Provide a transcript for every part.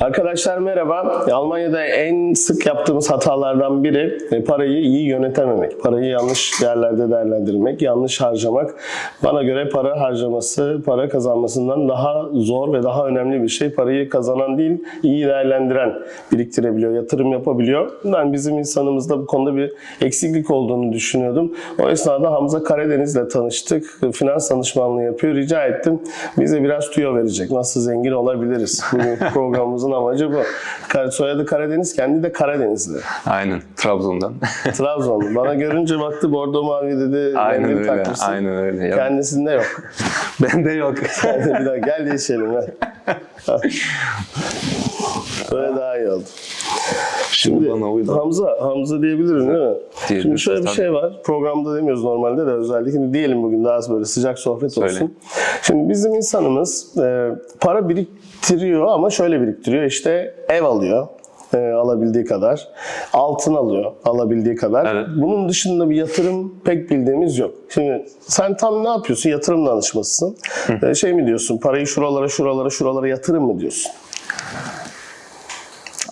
Arkadaşlar merhaba. Almanya'da en sık yaptığımız hatalardan biri e, parayı iyi yönetememek. Parayı yanlış yerlerde değerlendirmek, yanlış harcamak. Bana göre para harcaması, para kazanmasından daha zor ve daha önemli bir şey. Parayı kazanan değil, iyi değerlendiren biriktirebiliyor, yatırım yapabiliyor. Ben bizim insanımızda bu konuda bir eksiklik olduğunu düşünüyordum. O esnada Hamza Karadeniz'le tanıştık. Finans danışmanlığı yapıyor. Rica ettim. Bize biraz tüyo verecek. Nasıl zengin olabiliriz? Bu programımızın amacı bu. Soyadı Karadeniz, kendi de Karadenizli. Aynen Trabzon'dan. Trabzonlu. Bana görünce baktı bordo mavi dedi. aynen öyle. takmışsın. Aynen öyle. Ya, Kendisinde yok. Bende yok. Hadi bir daha gel değişelim. Böyle daha iyi oldu. Şimdi. Hamza, Hamza diyebilirim değil mi? Diyebiliriz, Şimdi şöyle bir şey var. Programda demiyoruz normalde de özellikle diyelim bugün daha böyle sıcak sohbet Söyle. olsun. Şimdi bizim insanımız e, para biriktiriyor ama şöyle biriktiriyor. İşte ev alıyor e, alabildiği kadar. Altın alıyor alabildiği kadar. Evet. Bunun dışında bir yatırım pek bildiğimiz yok. Şimdi sen tam ne yapıyorsun? Yatırım danışmasısın. E, şey mi diyorsun? Parayı şuralara şuralara şuralara yatırım mı diyorsun?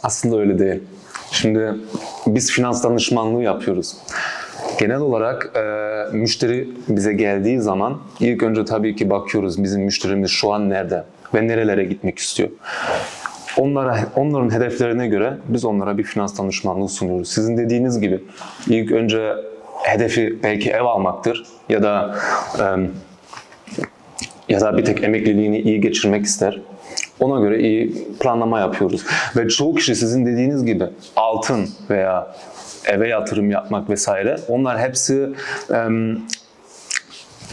Aslında öyle değil. Şimdi biz finans danışmanlığı yapıyoruz. Genel olarak e, müşteri bize geldiği zaman ilk önce tabii ki bakıyoruz bizim müşterimiz şu an nerede ve nerelere gitmek istiyor. Onlara, onların hedeflerine göre biz onlara bir finans danışmanlığı sunuyoruz. Sizin dediğiniz gibi ilk önce hedefi belki ev almaktır ya da ya da bir tek emekliliğini iyi geçirmek ister. Ona göre iyi planlama yapıyoruz. Ve çoğu kişi sizin dediğiniz gibi altın veya eve yatırım yapmak vesaire onlar hepsi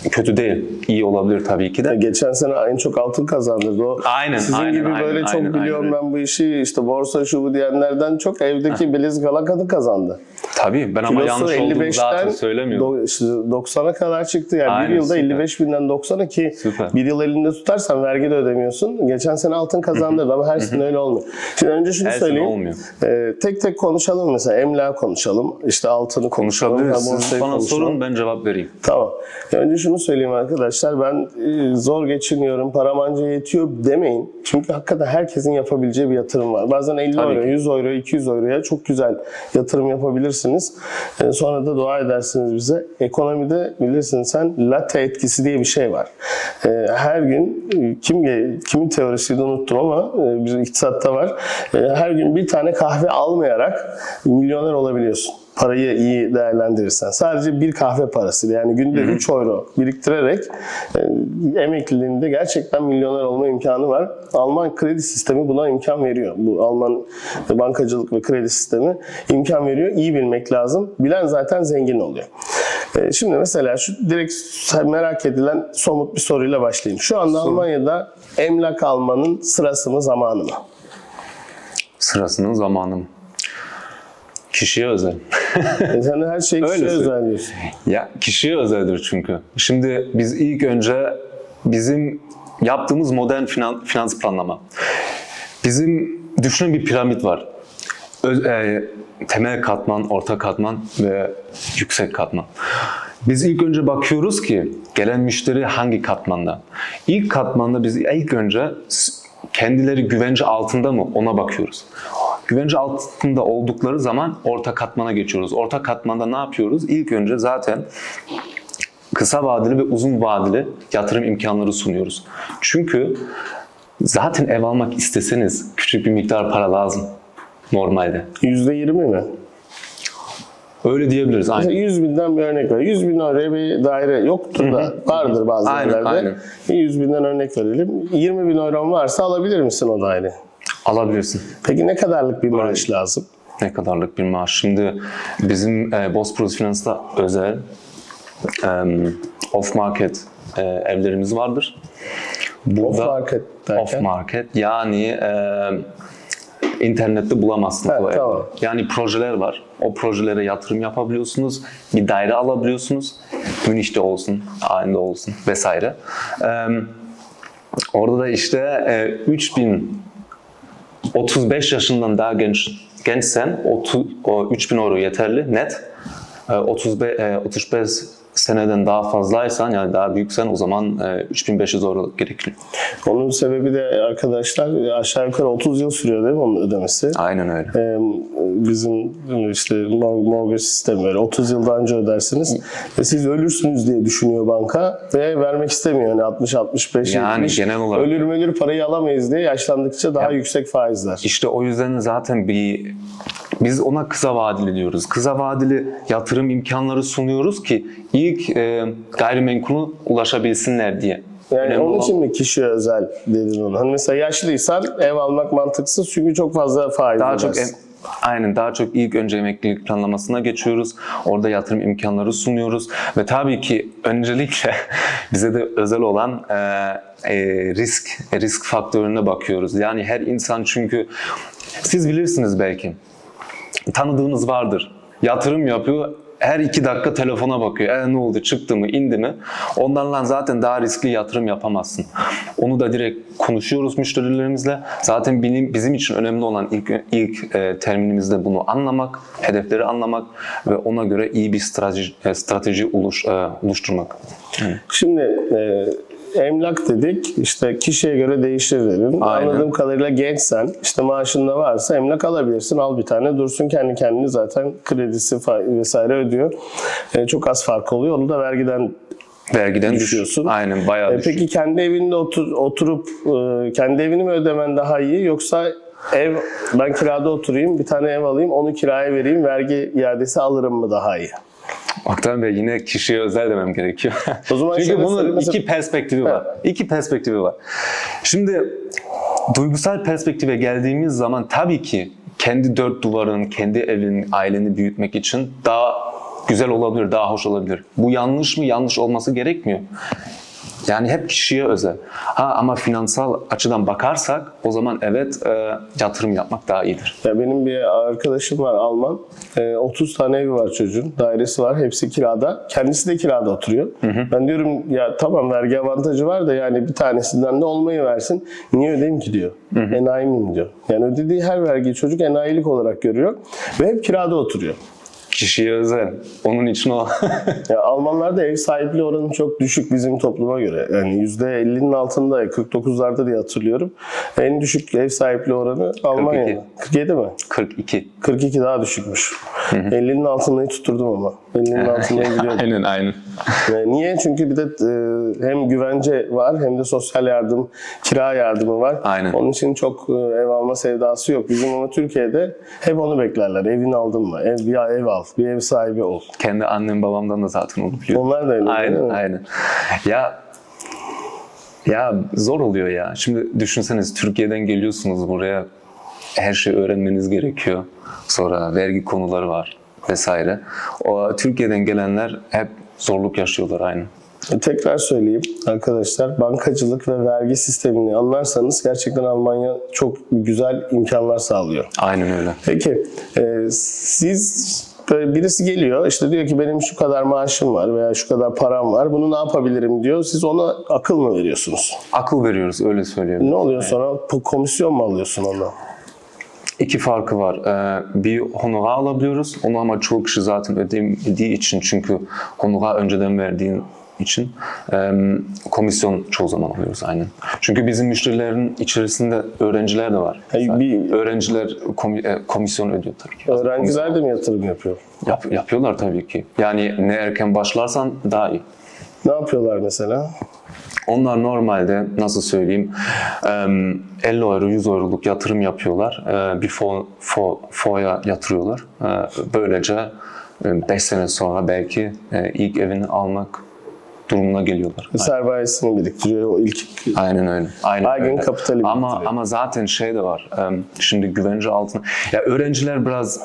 kötü değil. İyi olabilir tabii ki de. Geçen sene en çok altın kazandırdı. O Aynen, Sizin aynen, gibi aynen, böyle çok aynen, biliyorum aynen. ben bu işi işte borsa şu bu diyenlerden çok evdeki bilezik alan kadın kazandı. Tabii ben ama yanlış olduğumu zaten söylemiyorum. do- işte 90'a kadar çıktı. Yani Aynen, bir yılda süper. 55 binden 90'a ki Süper. bir yıl elinde tutarsan vergi de ödemiyorsun. Geçen sene altın kazandırdı ama her sene öyle olmuyor. Şimdi önce şunu Her söyleyeyim. olmuyor. Ee, tek tek konuşalım mesela. Emlak konuşalım. işte altını konuşalım. Siz bana konuşalım. sorun ben cevap vereyim. Tamam. Önce şunu söyleyeyim arkadaşlar. Ben e, zor geçiniyorum, param anca yetiyor demeyin. Çünkü hakikaten herkesin yapabileceği bir yatırım var. Bazen 50 Tabii euro, ki. 100 euro, 200 euroya çok güzel yatırım yapabilirsiniz. E, Sonra da dua edersiniz bize. Ekonomide bilirsin sen latte etkisi diye bir şey var. E, Her gün kim kimin teorisiydi unuttum ama e, bizim iktisatta var. E, Her gün bir tane kahve almayarak milyoner olabiliyorsun parayı iyi değerlendirirsen. Sadece bir kahve parası yani günde 3 euro biriktirerek e, emekliliğinde gerçekten milyoner olma imkanı var. Alman kredi sistemi buna imkan veriyor. Bu Alman bankacılık ve kredi sistemi imkan veriyor. İyi bilmek lazım. Bilen zaten zengin oluyor. E, Şimdi mesela şu direkt merak edilen somut bir soruyla başlayayım. Şu anda Almanya'da emlak almanın sırası mı zamanı mı? Sırasının zamanı mı? Kişiye özel. E, Sen her şey kişiye özel diyorsun. Ya kişiye özeldir çünkü. Şimdi biz ilk önce bizim yaptığımız modern finan- finans planlama. Bizim düşünün bir piramit var. Öz- e, temel katman, orta katman ve yüksek katman. Biz ilk önce bakıyoruz ki gelen müşteri hangi katmanda? İlk katmanda biz ilk önce kendileri güvence altında mı ona bakıyoruz. Güvence altında oldukları zaman orta katmana geçiyoruz. Orta katmanda ne yapıyoruz? İlk önce zaten kısa vadeli ve uzun vadeli yatırım imkanları sunuyoruz. Çünkü zaten ev almak isteseniz küçük bir miktar para lazım normalde. %20 mi? Öyle diyebiliriz. Aynen. Mesela 100 binden bir örnek ver. 100 bin euroya bir daire yoktur da vardır bazı Aynen, yerlerde. aynen. 100 binden örnek verelim. 20 bin euron varsa alabilir misin o daire? Alabilirsin. Peki ne kadarlık bir maaş lazım? Ne kadarlık bir maaş? Şimdi bizim e, Bosporus Finans'ta özel em, off market e, evlerimiz vardır. Burada, Off market derken? Off market yani e, internette bulamazsınız Ha, o evi. tamam. Yani projeler var. O projelere yatırım yapabiliyorsunuz. Bir daire alabiliyorsunuz. Münih'te olsun, Aynı'da olsun vesaire. Em, orada da işte e, 3000 35 yaşından daha genç gençsen 30, o 3000 euro yeterli net. E, 35, e, 35 seneden daha fazlaysan yani daha büyüksen o zaman e, 3500 euro gerekiyor. Onun sebebi de arkadaşlar aşağı yukarı 30 yıl sürüyor değil mi onun ödemesi? Aynen öyle. Bizim işte mor- mortgage sistemi böyle 30 yıldan önce ödersiniz ve siz ölürsünüz diye düşünüyor banka ve vermek istemiyor. Yani 60 65 Yani 70 genel olarak- ölür ölür parayı alamayız diye yaşlandıkça daha yüksek faizler. İşte o yüzden zaten bir biz ona kısa vadeli diyoruz. Kısa vadeli yatırım imkanları sunuyoruz ki ilk e, gayrimenkulü ulaşabilsinler diye. Yani Önemli onun olan- için mi kişiye özel dedin onu? Hani mesela yaşlıysan ev almak mantıksız çünkü çok fazla faiz daha çok ödersin. em- aynen daha çok ilk önce emeklilik planlamasına geçiyoruz. Orada yatırım imkanları sunuyoruz ve tabii ki öncelikle bize de özel olan e, e, risk risk faktörüne bakıyoruz. Yani her insan çünkü siz bilirsiniz belki tanıdığınız vardır. Yatırım yapıyor. Her iki dakika telefona bakıyor. E, ne oldu? Çıktı mı? indi mi? Onlarla zaten daha riskli yatırım yapamazsın. Onu da direkt konuşuyoruz müşterilerimizle. Zaten benim, bizim için önemli olan ilk, ilk e, terminimizde bunu anlamak, hedefleri anlamak ve ona göre iyi bir strateji, e, strateji oluş, e, oluşturmak. Şimdi e, emlak dedik işte kişiye göre değişir dedim. Aynen. Anladığım kadarıyla gençsen işte maaşın da varsa emlak alabilirsin. Al bir tane dursun kendi kendini zaten kredisi vesaire ödüyor. E, çok az fark oluyor. Onu da vergiden Vergiden düş- Düşüyorsun. Aynen bayağı E, düşüyor. peki kendi evinde otur, oturup e, kendi evini mi ödemen daha iyi yoksa ev ben kirada oturayım bir tane ev alayım onu kiraya vereyim vergi iadesi alırım mı daha iyi? Oktan Bey yine kişiye özel demem gerekiyor. O zaman Çünkü bunun mesela- iki perspektifi var. İki perspektifi var. Şimdi duygusal perspektife geldiğimiz zaman tabii ki kendi dört duvarın, kendi evin, aileni büyütmek için daha güzel olabilir, daha hoş olabilir. Bu yanlış mı? Yanlış olması gerekmiyor. Yani hep kişiye özel. Ha ama finansal açıdan bakarsak o zaman evet e, yatırım yapmak daha iyidir. Ya benim bir arkadaşım var Alman. E, 30 tane evi var çocuğun. Dairesi var. Hepsi kirada. Kendisi de kirada oturuyor. Ben diyorum ya tamam vergi avantajı var da yani bir tanesinden de olmayı versin. Niye ödeyeyim ki diyor. Enayi miyim diyor. Yani ödediği her vergiyi çocuk enayilik olarak görüyor. Ve hep kirada oturuyor. Kişiye özel. Onun için o. Ya Almanlarda ev sahipliği oranı çok düşük bizim topluma göre. Yani %50'nin altında 49'larda diye hatırlıyorum. En düşük ev sahipliği oranı Almanya'da. 47 mi? 42. 42 daha düşükmüş. 50'nin altındayı tutturdum ama. 50'nin altındayı biliyordum. aynen aynen. E, Niye? Çünkü bir de e, hem güvence var hem de sosyal yardım, kira yardımı var. Aynen. Onun için çok e, ev alma sevdası yok. Bizim ama Türkiye'de hep onu beklerler. Evini aldın mı? Ev, bir ev al. Bir ev sahibi ol. Kendi annem babamdan da zaten onu biliyorum. Onlar da öyle. Aynen aynen. Ya ya zor oluyor ya. Şimdi düşünseniz Türkiye'den geliyorsunuz buraya. Her şeyi öğrenmeniz gerekiyor. Sonra vergi konuları var vesaire. O Türkiye'den gelenler hep zorluk yaşıyorlar aynı. E, Tekrar söyleyeyim arkadaşlar bankacılık ve vergi sistemini anlarsanız gerçekten Almanya çok güzel imkanlar sağlıyor. Aynen öyle. Peki e, siz böyle birisi geliyor işte diyor ki benim şu kadar maaşım var veya şu kadar param var bunu ne yapabilirim diyor. Siz ona akıl mı veriyorsunuz? Akıl veriyoruz öyle söyleyeyim. Ne oluyor sonra? Komisyon mu alıyorsun ondan? İki farkı var. Ee, bir honorar alabiliyoruz. Onu ama çoğu kişi zaten ödemediği için çünkü honorar önceden verdiğin için e, komisyon çoğu zaman alıyoruz aynen. Çünkü bizim müşterilerin içerisinde öğrenciler de var. Hayır, bir- Öğrenciler komi- e, komisyon ödüyor tabii ki. Öğrenciler de mi yatırım yapıyor? Yap- yapıyorlar tabii ki. Yani ne erken başlarsan daha iyi. Ne yapıyorlar mesela? Onlar normalde nasıl söyleyeyim em, 50 euro 100 euroluk yatırım yapıyorlar. Ee, Bir fo, fo, foya yatırıyorlar. Ee, Böylece 5 sene sonra belki e, ilk evini almak durumuna geliyorlar. Sermayesini biriktiriyor o ilk Aynen öyle. Aynen Her öyle. kapitali ama biriktiriyor. ama zaten şey de var. Şimdi güvence altına. Ya öğrenciler biraz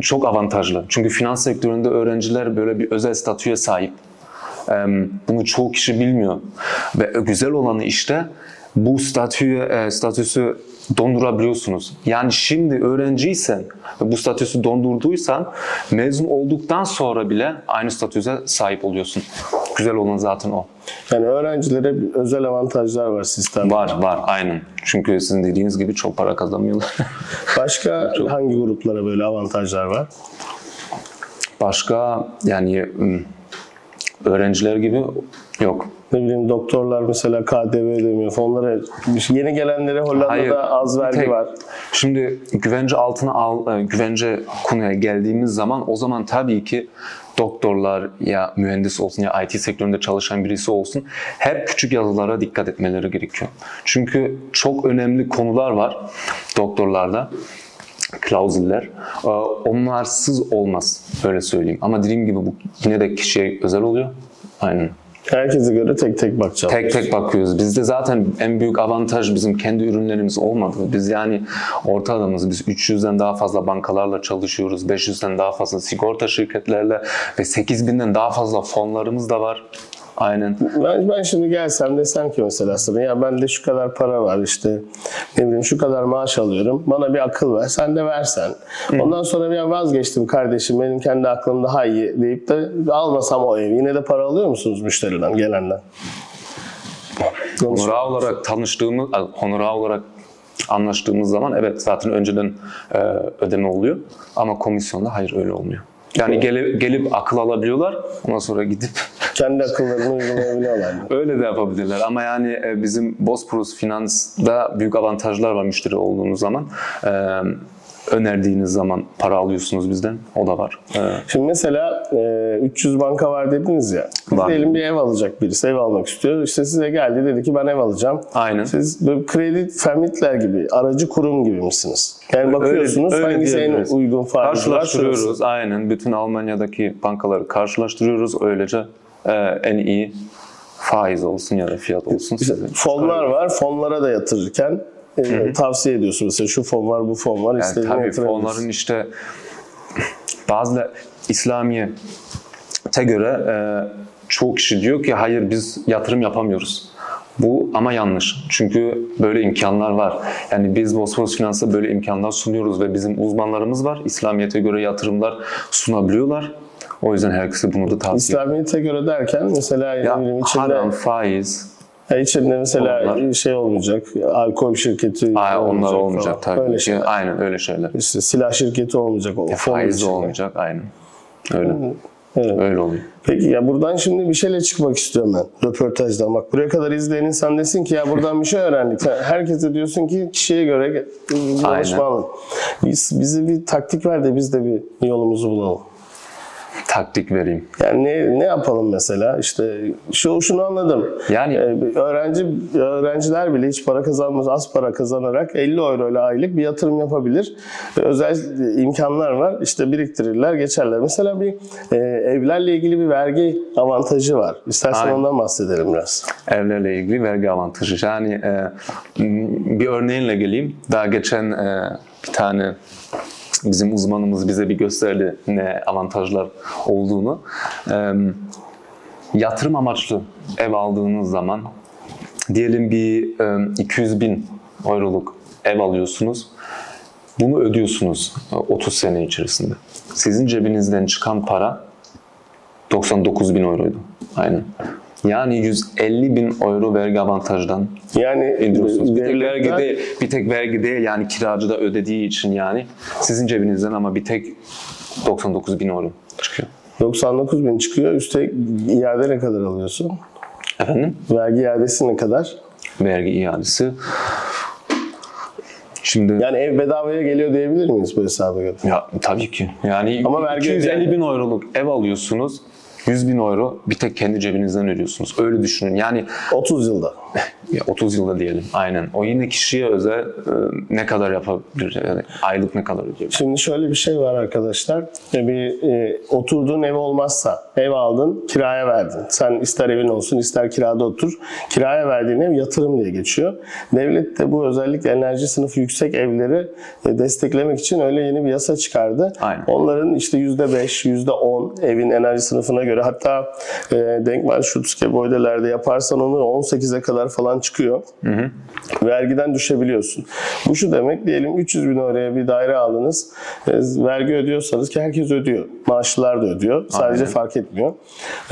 çok avantajlı. Çünkü finans sektöründe öğrenciler böyle bir özel statüye sahip. Bunu çoğu kişi bilmiyor. Ve güzel olanı işte bu statüyü, e, statüsü dondurabiliyorsunuz. Yani şimdi öğrenciysen ve bu statüsü dondurduysan mezun olduktan sonra bile aynı statüse sahip oluyorsun. Güzel olan zaten o. yani öğrencilere özel avantajlar var sistemde. Var var aynen. Çünkü sizin dediğiniz gibi çok para kazanmıyorlar. Başka hangi gruplara böyle avantajlar var? Başka yani öğrenciler gibi yok. Ne bileyim doktorlar mesela KDV ödemiyor. Fonlara yeni gelenlere Hollanda'da Hayır, az vergi tek- var. Şimdi güvence altına al, e, güvence konuya geldiğimiz zaman o zaman tabii ki doktorlar ya mühendis olsun ya IT sektöründe çalışan birisi olsun hep küçük yazılara dikkat etmeleri gerekiyor. Çünkü çok önemli konular var doktorlarda klauzüller. Onlarsız olmaz öyle söyleyeyim. Ama dediğim gibi bu yine de kişiye özel oluyor. Aynen. Herkese göre tek tek bakacağım. Tek tek bakıyoruz. Bizde zaten en büyük avantaj bizim kendi ürünlerimiz olmadı. Biz yani orta adamız. Biz 300'den daha fazla bankalarla çalışıyoruz. 500'den daha fazla sigorta şirketlerle ve 8000'den daha fazla fonlarımız da var. Aynen. Ben, ben şimdi gelsem desem ki mesela sana ya bende şu kadar para var işte ne bileyim şu kadar maaş alıyorum bana bir akıl ver sen de versen. Ondan sonra bir vazgeçtim kardeşim benim kendi aklım daha iyi deyip de almasam o evi yine de para alıyor musunuz müşteriden gelenden? Honorar olarak tanıştığımız, honorar olarak anlaştığımız zaman evet zaten önceden e, ödeme oluyor. Ama komisyonda hayır öyle olmuyor. Yani gelip, gelip akıl alabiliyorlar ondan sonra gidip Kendi akıllarını uygulayabiliyorlar. Öyle de yapabilirler ama yani e, bizim Bosporus Finans'da büyük avantajlar var müşteri olduğunuz zaman. E, önerdiğiniz zaman para alıyorsunuz bizden. O da var. E, Şimdi mesela e, 300 banka var dediniz ya. Var. Diyelim bir ev alacak birisi, ev almak istiyor. İşte size geldi dedi ki ben ev alacağım. Aynen. Siz böyle kredi fermitler gibi, aracı kurum gibi misiniz? Yani bakıyorsunuz öyle hangisi en uygun faiz var. Karşılaştırıyoruz. Aynen. Bütün Almanya'daki bankaları karşılaştırıyoruz. Öylece e, en iyi faiz olsun ya da fiyat olsun size. fonlar var, fonlara da yatırırken e, tavsiye ediyorsun mesela şu fon var, bu fon var, Yani tabii fonların işte bazı İslamiyet'e göre e, çoğu kişi diyor ki hayır biz yatırım yapamıyoruz. Bu ama yanlış. Çünkü böyle imkanlar var. Yani biz Bosphorus Finans'a böyle imkanlar sunuyoruz ve bizim uzmanlarımız var. İslamiyet'e göre yatırımlar sunabiliyorlar. O yüzden herkese bunu da tavsiye İslamiyet'e göre derken mesela Ya, bileyim içinde, haram, faiz, ya içinde mesela Onlar. şey olmayacak, alkol şirketi Aa, onlar olmayacak falan. tabii Öyle ki. şeyler. Aynen öyle şeyler. İşte silah şirketi olmayacak. O fon Faiz de olmayacak. Aynen. Öyle. Evet. Öyle oluyor. Peki ya buradan şimdi bir şeyle çıkmak istiyorum ben röportajdan. Bak buraya kadar izleyen insan desin ki ya buradan bir şey öğrendik. Herkese diyorsun ki kişiye göre bir danışmanlık. Biz, bize bir taktik ver de biz de bir yolumuzu bulalım. Taktik vereyim. Yani ne, ne yapalım mesela? İşte şu şunu anladım. Yani- Ee, öğrenci öğrenciler bile hiç para kazanmaz, az para kazanarak 50 euro ile aylık bir yatırım yapabilir. Özel imkanlar var. İşte biriktirirler, geçerler. Mesela bir e, evlerle ilgili bir vergi avantajı var. İstersen Aynen. ondan bahsedelim biraz. evlerle ilgili vergi avantajı. Yani e, bir örneğinle geleyim. Daha geçen e, bir tane bizim uzmanımız bize bir gösterdi ne avantajlar olduğunu. E, yatırım amaçlı ev aldığınız zaman diyelim bir e, 200 bin euroluk ev alıyorsunuz. Bunu ödüyorsunuz e, 30 sene içerisinde. Sizin cebinizden çıkan para 99 bin euroydu. Aynen. Yani 150 bin euro vergi avantajdan Yani indiriyorsunuz. Bir tek vergi değil, bir tek vergi değil yani kiracı da ödediği için yani sizin cebinizden ama bir tek 99 bin euro çıkıyor. 99 bin çıkıyor. Üstelik iade ne kadar alıyorsun? Efendim? Vergi iadesi ne kadar? Vergi iadesi. Şimdi Yani ev bedavaya geliyor diyebilir miyiz bu hesaba göre? ya tabii ki. Yani Ama vergi 250 ödeyen- bin euroluk ev alıyorsunuz. 100 bin euro bir tek kendi cebinizden ödüyorsunuz. Öyle düşünün. Yani 30 yılda. Ya 30 yılda diyelim. Aynen. O yine kişiye özel e, ne kadar yapabilir? Yani aylık ne kadar ödeyebilir? Şimdi şöyle bir şey var arkadaşlar. E, Bir e, oturduğun ev olmazsa, ev aldın, kiraya verdin. Sen ister evin olsun, ister kirada otur. Kiraya verdiğin ev yatırım diye geçiyor. Devlet de bu özellikle enerji sınıfı yüksek evleri e, desteklemek için öyle yeni bir yasa çıkardı. Aynen. Onların işte %5, %10 evin enerji sınıfına göre hatta e, Denkmal Schutzgebäude'lerde yaparsan onu 18'e kadar falan çıkıyor. Vergiden düşebiliyorsun. Bu şu demek diyelim 300 bin euroya bir daire aldınız. e, Vergi ödüyorsanız ki herkes ödüyor. Maaşlılar da ödüyor. Sadece Aynen. fark etmiyor.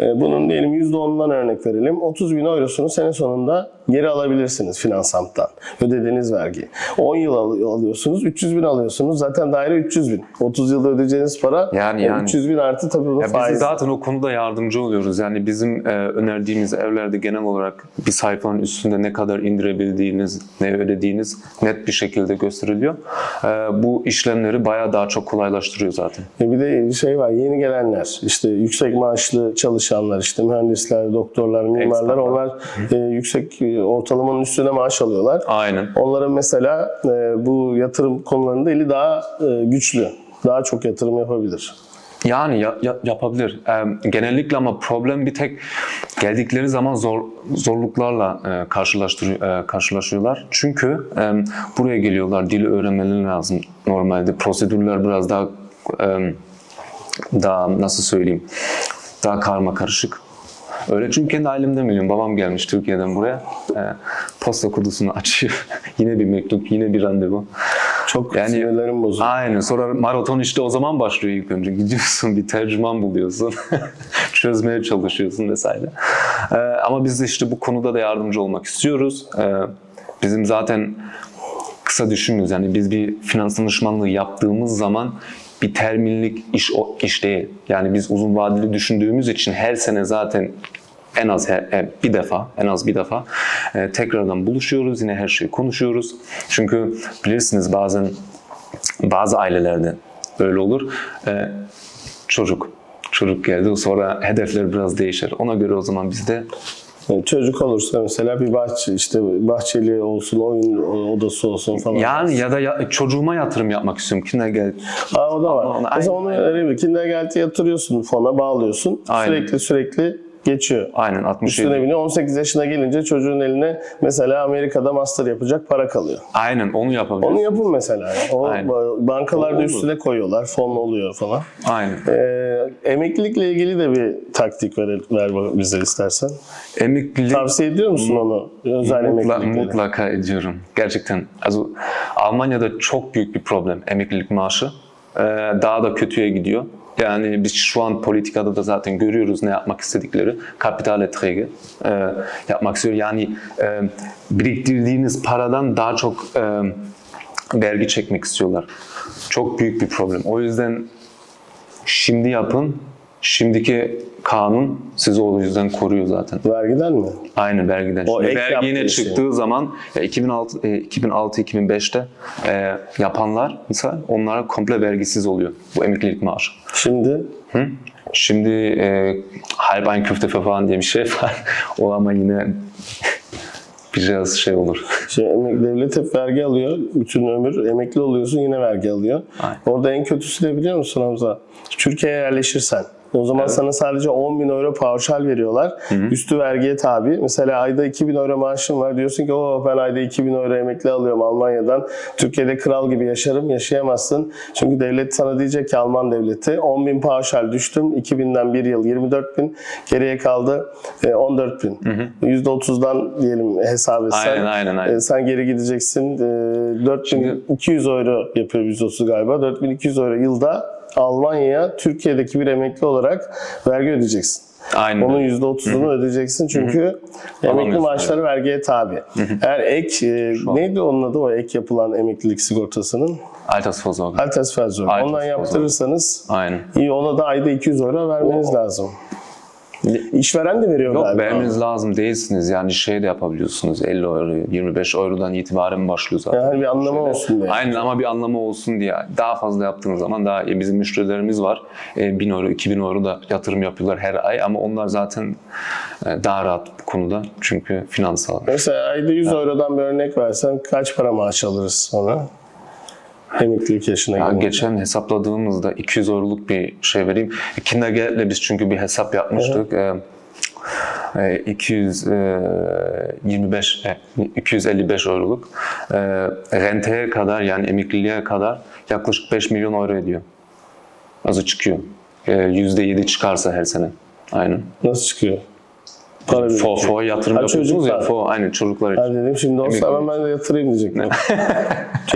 E, Bunun diyelim %10'undan örnek verelim. 30 bin eurosunu sene sonunda geri alabilirsiniz Finansamp'tan ödediğiniz vergi. 10 yıl al- alıyorsunuz 300 bin alıyorsunuz zaten daire 300 bin. 30 yılda ödeyeceğiniz para Yani- e, yani. 300 bin artı tabii bunun Ya biz zaten o konuda yardımcı oluyoruz. Yani bizim e, önerdiğimiz evlerde genel olarak bir sayfanın üstünde ne kadar indirebildiğiniz, ne ödediğiniz net bir şekilde gösteriliyor. E, bu işlemleri bayağı daha çok kolaylaştırıyor zaten. E Bir de şey var yeni gelenler işte yüksek maaşlı çalışanlar işte mühendisler, doktorlar, mimarlar onlar e, yüksek ortalamanın üstüne maaş alıyorlar. Aynen. Onların mesela e, bu yatırım konularında eli daha e, güçlü. Daha çok yatırım yapabilir. Yani ya- ya- yapabilir. E, genellikle ama problem bir tek geldikleri zaman zor zorluklarla e, karşılaştır e, karşılaşıyorlar. Çünkü e, buraya geliyorlar, dili öğrenmeleri lazım normalde. Prosedürler biraz daha e, daha nasıl söyleyeyim daha karma karışık. Öyle çünkü kendi ailemden biliyorum. Babam gelmiş Türkiye'den buraya. E, posta kutusunu açıyor. yine bir mektup, yine bir randevu. Çok Yani- sinirlerim bozuldu. Aynen. Sonra maraton işte o zaman başlıyor ilk önce. Gidiyorsun bir tercüman buluyorsun. Çözmeye çalışıyorsun vesaire. Ee, ama biz de işte bu konuda da yardımcı olmak istiyoruz. Ee, bizim zaten kısa düşünmüyoruz. Yani biz bir finans danışmanlığı yaptığımız zaman bir terminlik iş o iş değil. Yani biz uzun vadeli düşündüğümüz için her sene zaten en az e, bir defa, en az bir defa e, tekrardan buluşuyoruz. Yine her şeyi konuşuyoruz. Çünkü bilirsiniz bazen bazı ailelerde öyle olur. E, çocuk çocuk geldi sonra hedefler biraz değişir. Ona göre o zaman biz de Yani çocuk olursa mesela bir bahçe işte bahçeli olsun, oyun odası olsun falan. yani ya da ya, çocuğuma yatırım yapmak istiyorum. Kimler gel Aa, o da var. Ona- Mesela onu aynen. önemli. Kindergarten'e yatırıyorsun fona bağlıyorsun. Aynen. Sürekli sürekli geçiyor. aynen 60 Üstüne biniyor. 18 yaşına gelince çocuğun eline mesela Amerika'da master yapacak para kalıyor. Aynen onu yapabiliriz. Onu yapın mesela. O Aynen. bankalarda üstüne koyuyorlar. Fon oluyor falan. Aynen. Ee, emeklilikle ilgili de bir taktik ver, ver bize istersen. Emeklilik Tavsiye ediyor musun onu? Özel Mutla, mutlaka ediyorum. Gerçekten. Also, Almanya'da çok büyük bir problem emeklilik maaşı. Ee, daha da kötüye gidiyor. Yani biz şu an politikada da zaten görüyoruz ne yapmak istedikleri. Kapital eträge e, yapmak istiyor. Yani e, biriktirdiğiniz paradan daha çok e, vergi çekmek istiyorlar. Çok büyük bir problem. O yüzden şimdi yapın. Şimdiki kanun sizi o yüzden koruyor zaten. Vergiden mi? Aynı vergiden. O Şimdi ek vergi yine yaptığı şey. çıktığı zaman e, 2006 e, 2006-2005'te e, yapanlar mesela onlara komple vergisiz oluyor bu emeklilik maaşı. Şimdi Hı? Şimdi e, halbein köfte falan diye bir şey var. o ama yine biraz şey olur. şey, devlet hep vergi alıyor. Bütün ömür emekli oluyorsun yine vergi alıyor. Aynen. Orada en kötüsü de biliyor musun Hamza? Türkiye'ye yerleşirsen. O zaman sana sadece 10 bin euro pauşal veriyorlar. Üstü vergiye tabi. Mesela ayda 2000 euro maaşın var. Diyorsun ki o ben ayda 2000 euro emekli alıyorum Almanya'dan. Türkiye'de kral gibi yaşarım. Yaşayamazsın. Çünkü devlet sana diyecek ki Alman devleti 10 bin pauşal düştüm. 2000'den bir yıl 24 bin. Geriye kaldı e, 14 bin. %30'dan diyelim hesap etsen. Aynen, aynen, aynen. e, sen geri gideceksin. E, 4200 euro yapıyor %30 galiba. 4200 euro yılda Almanya'ya Türkiye'deki bir emekli olarak vergi ödeyeceksin. Aynen. Onun %30'unu ödeyeceksin çünkü emekli maaşları vergiye tabi. Eğer ek, e, neydi onun adı o ek yapılan emeklilik sigortasının? Altersvorsorge. Altersvorsorge. Ondan yaptırırsanız Aynen. iyi ona da ayda 200 euro vermeniz lazım. İşveren de veriyor Yok galiba. vermeniz lazım değilsiniz. Yani şey de yapabiliyorsunuz. 50 euro, 25 eurodan itibaren başlıyor zaten. Yani bir anlamı olsun diye. Aynen ama bir anlamı olsun diye. Daha fazla yaptığınız zaman daha iyi. Bizim müşterilerimiz var. E, 1000 euro, 2000 euro da yatırım yapıyorlar her ay ama onlar zaten e, daha rahat bu konuda. Çünkü finansal. Mesela ayda 100 eurodan bir örnek versen kaç para maaş alırız sonra? Emeklilik yaşına Ya geçen hesapladığımızda 200 euroluk bir şey vereyim. Kindergarten'le biz çünkü bir hesap yapmıştık. E, e, 225, e, 255 euroluk. Renteye kadar yani emekliliğe kadar yaklaşık 5 milyon euro ediyor. Azı çıkıyor. E, %7 çıkarsa her sene. Aynen. Nasıl çıkıyor? Para Fo, birikiyor. fo yatırım Ha, yapıyorsunuz ya. Fo, aynen çocuklar Ha için. dedim şimdi olsa hemen ben de yatırayım diyecektim.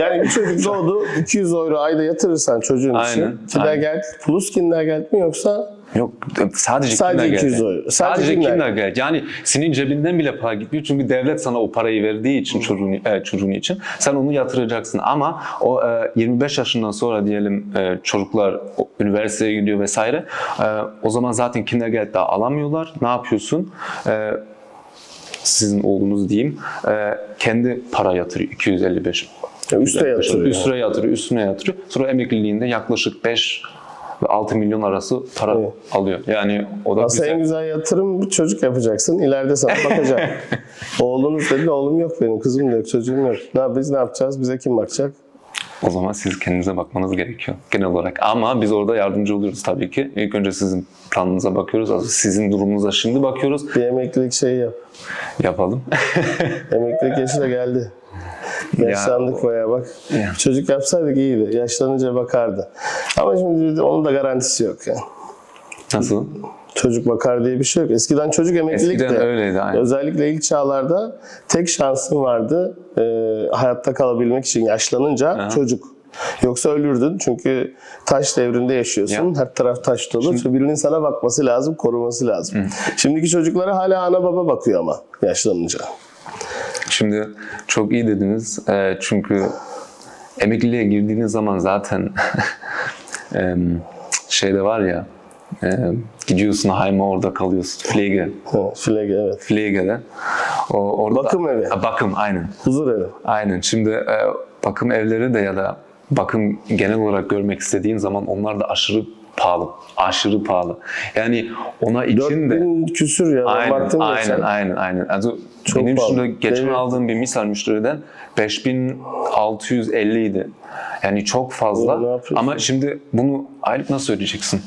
yani bir çocuk doğdu 200 euro ayda yatırırsan çocuğun için. Aynen, Kindergelt plus kindergelt mi yoksa Yok sadece, Sadece Kindergarten. 200 euro. Sadece Sadece, Kindergarten. Kindergarten. Yani senin cebinden bile para gitmiyor çünkü devlet sana o parayı verdiği için çocuğun, e, çocuğun için sen onu yatıracaksın. Ama o e, 25 yaşından sonra diyelim e, çocuklar üniversiteye gidiyor vesaire. e, o zaman zaten Kindergarten'da alamıyorlar. Ne yapıyorsun? E, sizin oğlunuz diyeyim e, kendi para yatırıyor 255 Ya üste yatırıyor. Üstüne yatırıyor, üstüne yatırıyor. Sonra emekliliğinde yaklaşık 5 ve 6 milyon arası para Evet. alıyor. Yani o da Aslında en güzel. güzel yatırım bir çocuk yapacaksın. İleride sana bakacak. Oğlunuz dedi oğlum yok benim, kızım da yok, çocuğum yok. Ne, biz ne yapacağız? Bize kim bakacak? O zaman siz kendinize bakmanız gerekiyor genel olarak. Ama biz orada yardımcı oluyoruz tabii ki. İlk önce sizin planınıza bakıyoruz. Sizin durumunuza şimdi bakıyoruz. Bir emeklilik şeyi yap. Yapalım. Emeklilik yaşı da geldi. Yaşlandık bayağı bak. Ya. Çocuk yapsaydık iyiydi. Yaşlanınca bakardı. Ama şimdi onun da garantisi yok yani. Nasıl? Çocuk bakar diye bir şey yok. Eskiden çocuk emeklilikti. Eskiden öyleydi, aynen. Özellikle ilk çağlarda tek şansın vardı e, hayatta kalabilmek için yaşlanınca çocuk. Yoksa ölürdün çünkü taş devrinde yaşıyorsun. Her taraf taş dolu. Birinin sana bakması lazım, koruması lazım. Şimdiki çocuklara hala ana baba bakıyor ama yaşlanınca. Şimdi çok iyi dediniz. Ee, çünkü emekliliğe girdiğiniz zaman zaten em, şeyde var ya em, gidiyorsun Heim'e orada kalıyorsun. Pflege. Ha, Flege evet. Pflege'de. O, orada Bakım evi. Ha, bakım aynen. Huzur evi. Aynen. Şimdi e, bakım evleri de ya da bakım genel olarak görmek istediğin zaman onlar da aşırı pahalı. Aşırı pahalı. Yani ona için de 4000 küsür ya. Aynen, aynen, geçen. aynen, aynen. Also Çok benim pahalı. şimdi geçen Evet. aldığım bir misal müşteriden 5650 idi. Yani çok fazla. Ama şimdi bunu aylık nasıl ödeyeceksin?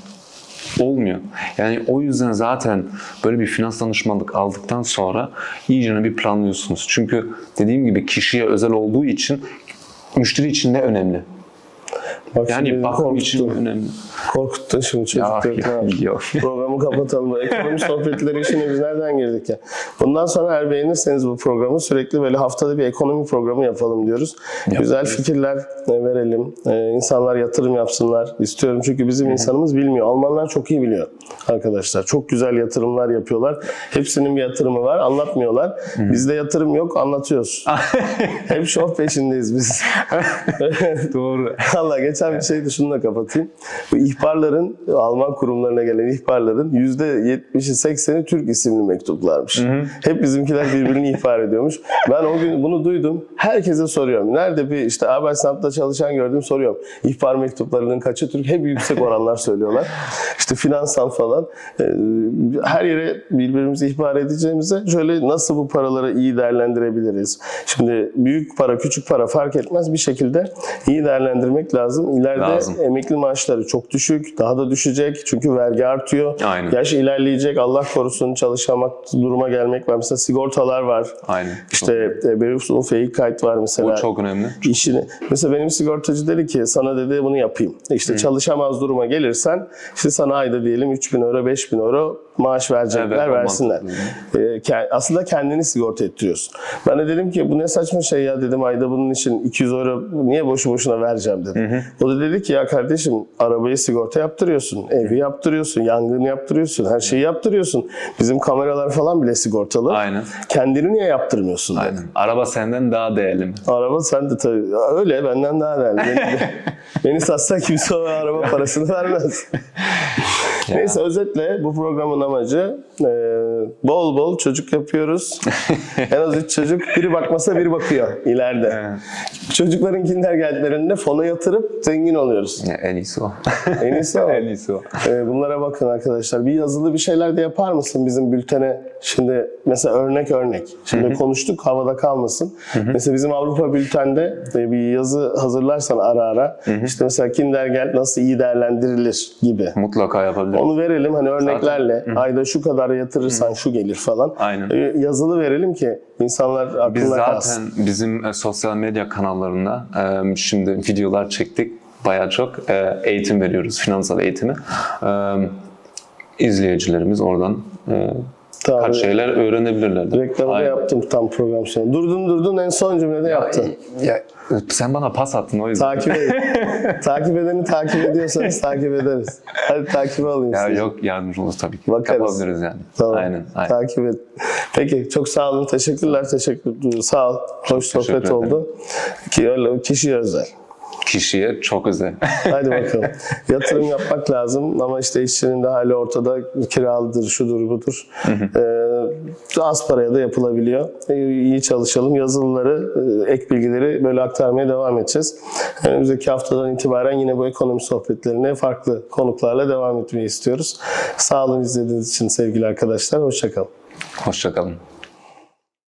Olmuyor. Yani o yüzden zaten böyle bir finans danışmanlık aldıktan sonra iyice bir planlıyorsunuz. Çünkü dediğim gibi kişiye özel olduğu için müşteri için de önemli. Bak Yani bakım için önemli. Korkuttun şimdi çocukları. yok. Programı kapatalım. Ekonomi sohbetleri işine biz nereden girdik ya? Bundan sonra eğer beğenirseniz bu programı sürekli böyle haftada bir ekonomi programı yapalım diyoruz. Güzel fikirler verelim. E, insanlar yatırım yapsınlar istiyorum. Çünkü bizim insanımız bilmiyor. Almanlar çok iyi biliyor arkadaşlar. Çok güzel yatırımlar yapıyorlar. Hepsinin bir yatırımı var. Anlatmıyorlar. Bizde yatırım yok. Anlatıyoruz. Hep şov peşindeyiz biz. Doğru. Valla geçen bir şeydi şununla kapatayım. Bu ihbarların, Alman kurumlarına gelen ihbarların %70'i 80'i Türk isimli mektuplarmış. Hep bizimkiler birbirini ihbar ediyormuş. Ben o gün bunu duydum. Herkese soruyorum. Nerede bir işte Arbeitsamt'ta çalışan gördüm soruyorum. İhbar mektuplarının kaçı Türk? Hep yüksek oranlar söylüyorlar. İşte finansal falan. Ee, Her yere birbirimizi ihbar edeceğimize şöyle nasıl bu paraları iyi değerlendirebiliriz? Şimdi büyük para, küçük para fark etmez. Bir şekilde iyi değerlendirmek lazım. İleride Lazım. emekli maaşları çok düşük. Daha da düşecek. Çünkü vergi artıyor. Aynen. Yaş ilerleyecek. Allah korusun çalışamak duruma gelmek var. Mesela sigortalar var. Aynen. İşte e, Berufs'un fake kayıt var mesela. O çok önemli. İşini. Mesela benim sigortacı dedi ki sana dedi bunu yapayım. İşte çalışamaz duruma gelirsen işte sana ayda diyelim 3000 euro 5000 euro maaş verecekler Evet, versinler. ke- aslında kendini sigorta ettiriyorsun. Ben de dedim ki bu ne saçma şey ya dedim ayda bunun için 200 euro niye boşu boşuna vereceğim dedim. O da dedi ki ya kardeşim arabayı sigorta yaptırıyorsun, evi yaptırıyorsun, yangın yaptırıyorsun, her şeyi yaptırıyorsun. Bizim kameralar falan bile sigortalı. Aynen. Kendini niye yaptırmıyorsun dedi. Aynen. Araba senden daha değerli mi? Araba sen de tabii. Öyle benden daha değerli. Beni, beni satsa kimse o araba parasını vermez. Neyse özetle bu programın amacı e, bol bol çocuk yapıyoruz. en az üç çocuk. Biri bakmasa biri bakıyor ileride. Çocukların kindergartenlerinde fona yatırıp zengin oluyoruz. Ya, en iyisi o. En iyisi o. en iyisi o. E, bunlara bakın arkadaşlar. Bir yazılı bir şeyler de yapar mısın bizim bültene? Şimdi mesela örnek örnek. Şimdi konuştuk havada kalmasın. Mesela bizim Avrupa bültende bir yazı hazırlarsan ara ara. işte mesela kindergarten nasıl iyi değerlendirilir gibi. Mutlaka yapabilirim. Onu verelim hani örneklerle. Ayda şu kadar yatırırsan şu gelir falan. Aynen. E, yazılı verelim ki insanlar aklına Biz zaten kalsın. bizim e, sosyal medya kanallarında e, şimdi videolar çektik. Bayağı çok e, eğitim veriyoruz, finansal eğitimi. E, izleyicilerimiz oradan e, Kaç şeyler öğrenebilirler. Reklamı da yaptım tam program sonra. Durdun durdun en son cümlede yaptın. Ya, Sen bana pas attın o yüzden. Takip edin. takip edeni takip ediyorsanız takip ederiz. Hadi takibe alayım Ya sizi. yok yardımcı oluruz tabii ki. Bakarız. Yapabiliriz yani. Tamam. Aynen. aynen. Takip et. Peki çok sağ olun. Teşekkürler. Teşekkür Sağ ol. Hoş sohbet oldu. Ki öyle kişiye özel. Kişiye çok özel. Hadi bakalım. Yatırım yapmak lazım ama işte işçinin de hali ortada. Kiralıdır, şudur, budur. Ee, az paraya da yapılabiliyor. Ee, iyi çalışalım. Yazılıları, e, ek bilgileri böyle aktarmaya devam edeceğiz. Önümüzdeki haftadan itibaren yine bu ekonomi sohbetlerine farklı konuklarla devam etmeyi istiyoruz. Sağ olun izlediğiniz için sevgili arkadaşlar. Hoşçakalın. Hoşçakalın.